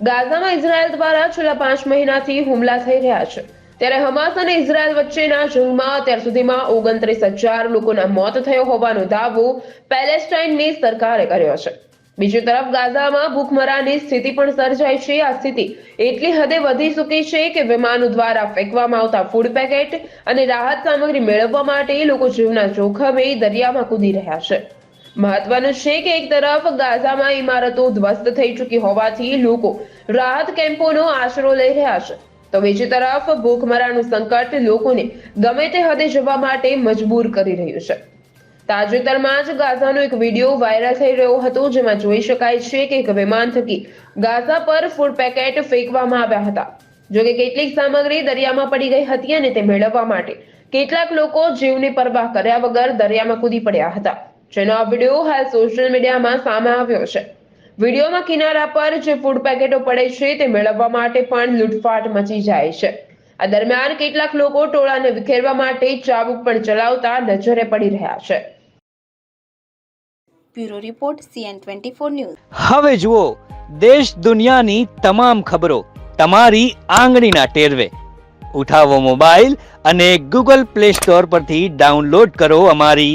ગાઝામાં Israel દ્વારા છેલ્લા પાંચ મહિનાથી હુમલા થઈ રહ્યા છે. ત્યારે હમાસ અને ઇઝરાયલ વચ્ચેના જંગમાં અત્યાર સુધીમાં ઓગણત્રીસ હજાર લોકોના મોત થયો હોવાનો દાવો પેલેસ્ટાઇનની સરકારે કર્યો છે. બીજી તરફ ગાઝામાં ભૂખમરાની સ્થિતિ પણ સર્જાઈ છે. આ સ્થિતિ એટલી હદે વધી ચૂકી છે કે વિમાનો દ્વારા ફેંકવામાં આવતા ફૂડ પેકેટ અને રાહત સામગ્રી મેળવવા માટે લોકો જીવના જોખમે દરિયામાં કૂદી રહ્યા છે. મહત્વનું છે કે એક તરફ ગાઝામાં ઇમારતો ધ્વસ્ત થઈ ચૂકી હોવાથી લોકો રાહત કેમ્પોનો આશરો લઈ રહ્યા છે. તો બીજી તરફ ભૂખમરાનું સંકટ લોકોને ગમે તે હદે જવા માટે મજબૂર કરી રહ્યું છે. તાજેતરમાં જ ગાઝાનો એક વીડિયો વાયરલ થઈ રહ્યો હતો, જેમાં જોઈ શકાય છે કે એક વિમાન થકી ગાઝા પર ફૂડ પેકેટ ફેંકવામાં આવ્યા હતા. જોકે કેટલીક સામગ્રી દરિયામાં પડી ગઈ હતી અને તે મેળવવા માટે કેટલાક લોકો જીવની પરવાહ કર્યા વગર દરિયામાં કૂદી પડ્યા હતા. જેનો આ વીડિયો હાલ સોશિયલ મીડિયામાં સામે આવ્યો છે. વિડીયોમાં કિનારા પર જે ફૂડ પેકેટો પડે છે તે મેળવવા માટે પણ લૂંટફાટ મચી જાય છે. આ દરમિયાન કેટલાક લોકો ટોળાને વિખેરવા માટે ચાબુક પણ ચલાવતા નજરે પડી રહ્યા છે. Bureau report CN twenty four news. હવે જુઓ દેશ દુનિયાની તમામ ખબરો તમારી આંગળીના ટેરવે. ઉઠાવો મોબાઈલ અને ગૂગલ પ્લે સ્ટોર પરથી ડાઉનલોડ કરો અમારી